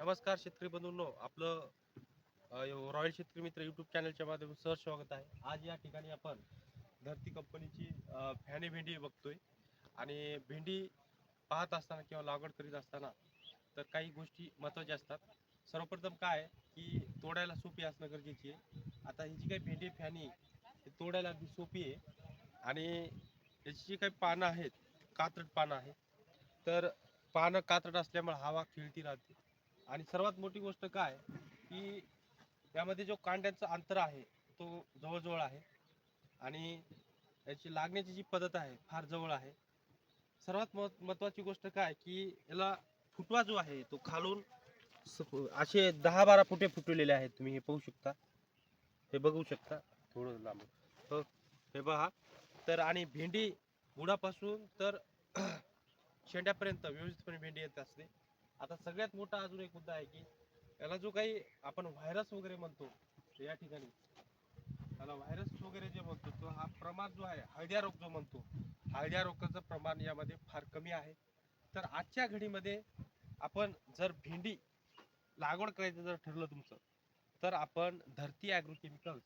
नमस्कार शेतकरी बंधूंनो आपलं रॉयल शेतकरी मित्र युट्यूब चॅनलच्या माध्यमातून सहज स्वागत आहे. आज या ठिकाणी आपण धरती कंपनीची फॅने भेंडी बघतोय. आणि भेंडी पाहत असताना किंवा लागवड करीत असताना तर काही गोष्टी महत्त्वाच्या असतात. सर्वप्रथम काय आहे की तोडायला सोपी असणं गरजेची आहे. आता ही जी काही भेंडी फॅनी तोडायला अगदी सोपी आहे. आणि याची जी काही पानं आहेत कात्रट पानं आहेत तर पानं कात्रट असल्यामुळे हवा खिळती राहते. आणि सर्वात मोठी गोष्ट काय की यामध्ये जो कांड्यांचं अंतर आहे तो जवळजवळ आहे. आणि याची लागण्याची जी पद्धत आहे फार जवळ आहे. सर्वात महत्वाची महत्त्वाची गोष्ट काय की याला फुटवा जो आहे तो खालून असे दहा बारा फुटे फुटलेले आहेत तुम्ही हे पाहू शकता. हे बघू शकता. थोडं लांब. हो हे बघा. तर आणि भेंडी बुडापासून तर शेंड्यापर्यंत व्यवस्थितपणे भेंडी येत असते. आता सगळ्यात मोठा अजून एक मुद्दा आहे की याला जो काही आपण व्हायरस वगैरे म्हणतो या ठिकाणी त्याला व्हायरस वगैरे जे म्हणतो तो हा प्रमाण जो आहे हळद्या रोग जो म्हणतो हळद्या रोगाचं प्रमाण यामध्ये फार कमी आहे. तर आजच्या घडीमध्ये आपण जर भेंडी लागवड करायचं जर ठरलं तुमचं तर आपण Dharti agro chemicals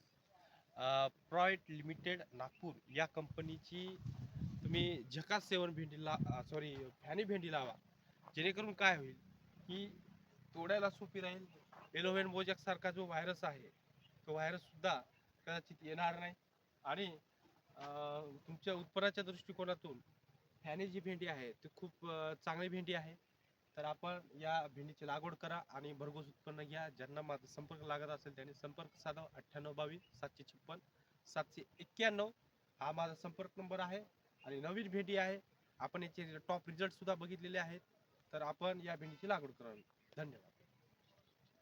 private limited Nagpur या कंपनीची तुम्ही झकास सेवन भेंडी ला सॉरी फॅनी भेंडी लावा. जेणेकरून काय होईल की तोडायला सोपी राहील. एलोवेन बोजॅक सारखा जो व्हायरस आहे तो व्हायरस सुद्धा कदाचित येणार नाही. आणि तुमच्या उत्पन्नाच्या दृष्टिकोनातून ह्याने जी भेंडी आहे ती खूप चांगली भेंडी आहे. तर आपण या भेंडीची लागवड करा आणि भरघोस उत्पन्न घ्या. ज्यांना माझा संपर्क लागत असेल त्यांनी संपर्क साधा अठ्ठ्याण्णव बावीस सातशे छप्पन सातशे एक्क्याण्णव. हा माझा संपर्क नंबर आहे आणि नवीन भेंडी आहे. आपण याचे टॉप रिझल्ट सुद्धा बघितलेले आहेत. तर आपण या भेंडीची लागवड करावी. धन्यवाद.